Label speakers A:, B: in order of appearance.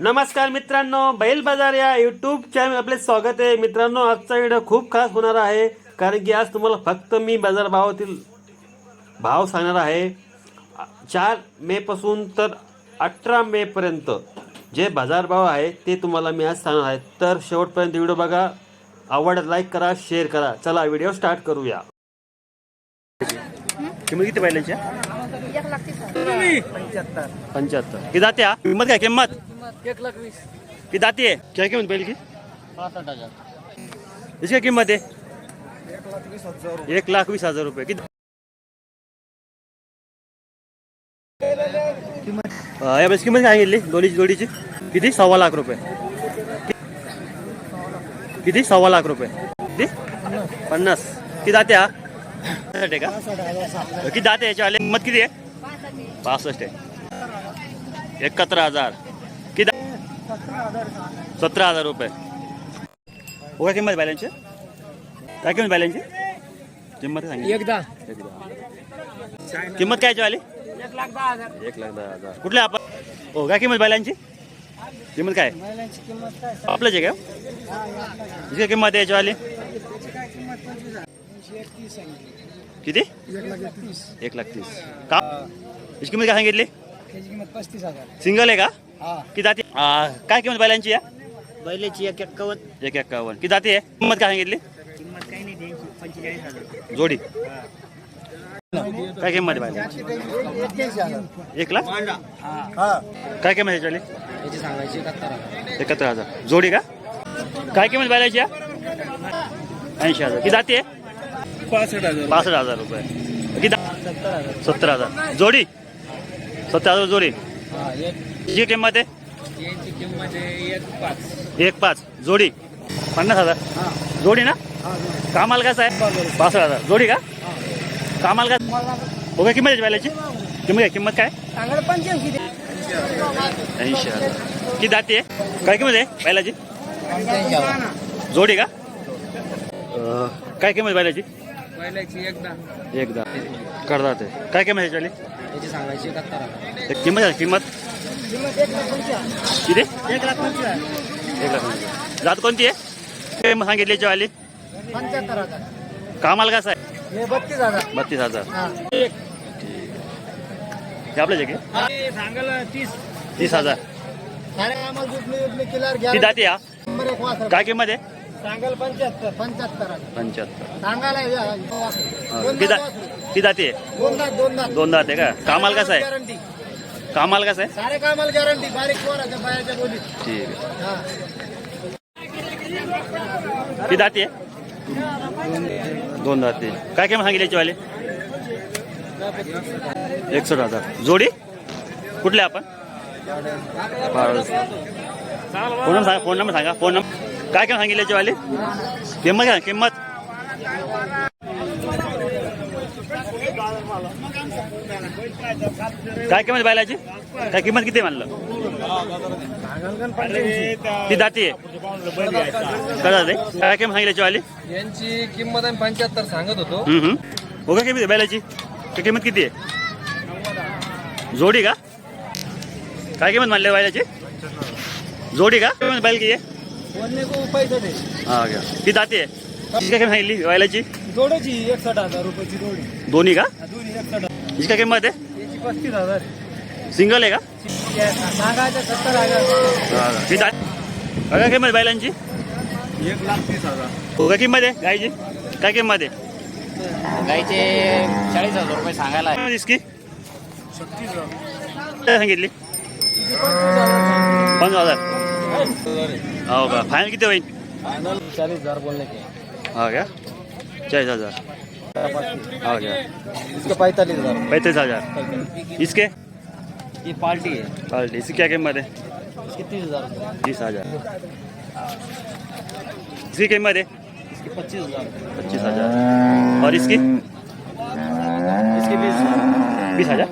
A: नमस्कार मित्रांनो बैल बाजार या युट्यूब चॅनल आपले स्वागत आहे. मित्रांनो आजचा व्हिडिओ खूप खास होणार आहे. कारण की आज तुम्हाला फक्त मी बाजार भावातील भाव सांगणार आहे. चार मे पासून तर अठरा मे पर्यंत जे बाजारभाव आहे ते तुम्हाला मी आज सांगणार आहे. तर शेवटपर्यंत व्हिडिओ बघा. आवड लाईक करा शेअर करा. चला व्हिडिओ स्टार्ट करूया. किंमत किती पंच्याहत्तर किती जाते हा किंमत काय किंमत.
B: एक लाख वीस.
A: किती जाते काय किंमत बैल की?
B: पासष्ट हजार.
A: इसकी काय किंमत आहे? एक लाख वीस हजार रुपये. किती? अं, या बस किंमत काय सांगितली दोन्हीची जोडीची. किती? सव्वा लाख रुपये. किती? सव्वा लाख रुपये. किती? पन्नास. किती दाते हा? आहे का? किती दाते याच्या आले किंमत किती आहे? पासष्ट आहे. एकाहत्तर हजार. सतरा हजार रुपये. काय किंमत बॅलन्सची काय किंमत बॅलन्सची किंमत सांगितली
B: एकदा.
A: किंमत काय आली
B: एक लाख दहा हजार
A: एक लाख दहा हजार. कुठले आपण हो काय किंमत बैलांची? किंमत काय? आपलंच आहे का? काय किंमत आहे याच्यावाली किती?
B: एक लाख
A: तीस. का? हिची किंमत काय सांगितली? सिंगल आहे का?
B: हा
A: किती जाती? आ, काय किंमत बैलांची या?
B: बैलाची एक एक्कावन्न.
A: एक एक्कावन्न. किती जाती आहे? किंमत काय सांगितली?
B: किंमत काही नाही द्यायची पंचेचाळीस हजार.
A: जोडी. काय किंमत आहे बैलांची? एक लाख?
B: हा.
A: काय किंमत याच्यावाली?
B: त्याची सांगायची एकाहत्तर हजार.
A: एकाहत्तर हजार. जोडी का? काय किंमत बैलाची या? ऐंशी हजार. किती जाती आहे?
B: पासष्ट हजार.
A: पासष्ट हजार रुपये. किती?
B: सत्तर हजार.
A: सत्तर हजार. जोडी? सत्तर हजार जोडी. जी किंमत आहे
B: यांची किंमत आहे एक पाच.
A: एक पाच. जोडी? पन्नास हजार.
B: हा.
A: जोडी ना?
B: हा
A: कामाला कसं आहे? पासष्ट हजार. जोडी का? कामाला का हो काय किंमत आहे किंमत काय किंमत काय? ऐंशी हजार. किती जाती आहे? काय किंमत आहे
B: हजार
A: जोडी का? काय किंमत बैलाची?
B: एकदा
A: एकदा करतात काय किंमत आहे
B: सांगायची
A: किंमत आहे किंमत?
B: किंमत एक लाख
A: किती?
B: एक लाख पंचवीस
A: जात कोणती आहे? काय सांगितली याच्यावाली
B: पंच्याहत्तर हजार.
A: कामाला कसं आहे?
B: हे बत्तीस हजार.
A: बत्तीस हजार.
B: हा.
A: हे आपल्या जगे
B: सांगायला तीस.
A: तीस हजार.
B: सारे आम्हाला जुटणी जुटणी किल्लार घ्या.
A: ती जाते या?
B: नंबर एक वासर.
A: काय किंमत आहे?
B: सांगायला पंच्याहत्तर पंच्याहत्तर हजार.
A: पंच्याहत्तर.
B: सांगायला आहे,
A: हा,
B: दोन
A: ती
B: दात
A: जा
B: वासरू.
A: ती जाते
B: दोन दात दोन दात.
A: दोन दात आहे का? कामाला कसं आहे?
B: गॅरंटी
A: कामाला कसं आहे?
B: सारे कामाला गॅरंटी बारीक पोराच्या बायाच्या बोलीत
A: ठीक आहे.
B: हा.
A: ती जाते दोन दाते. काय किंमत सांगितली याच्यावाले एकसष्ट हजार. जोडी? कुठले आपण. फोन नंबर सांगा फोन नंबर सांगा फोन नंबर. काय किंमत सांगितली याच्यावाले किंमत काय किंमत. काय किंमत बैलाची? काय किंमत किती आहे म्हणलं? ती जाती आहे. ते काय किंमत सांगितली याच्यावाली
B: यांची किंमत आम्ही पंच्याहत्तर सांगत होतो.
A: हम्म, हम्म. हो किंमत आहे बैलाची? काय किंमत किती आहे? जोडी का? काय किंमत म्हणले बैलाची? जोडी का? किंमत बैल किती आहे?
B: को
A: हा का ती जाते आहे. काय किंमत सांगितली बैलाची
B: जोडीची एकसठ हजार रुपयाची जोडी.
A: दोन्ही का?
B: दोन्ही एकसठ
A: हिची काय किंमत आहे?
B: याची पस्तीस हजार.
A: सिंगल आहे का?
B: सांगायचं सत्तर हजार.
A: हा जाते काय किंमत आहे बैलांची?
B: एक लाख तीस हजार.
A: हो का किंमत आहे गायची काय किंमत आहे?
B: गायचे चाळीस हजार रुपये सांगायला
A: किंमत इसकी
B: छत्तीस हजार.
A: काय सांगितली? पंधरा हजार. हो का? फायनल किती होईल
B: फायनल चालीस हजार बोलने के.
A: हा का चालीस हज़ार। हा का
B: इसके पैंतालीस हज़ार।
A: पैंतीस हज़ार। इसके?
B: ये पार्टी है।
A: पार्टी। इसकी क्या कीमत है?
B: इसके तीस हज़ार।
A: तीस हज़ार। इसकी कीमत है?
B: इसके पच्चीस हज़ार।
A: पच्चीस हज़ार। और इसकी?
B: इसकी बीस।
A: बीस हज़ार।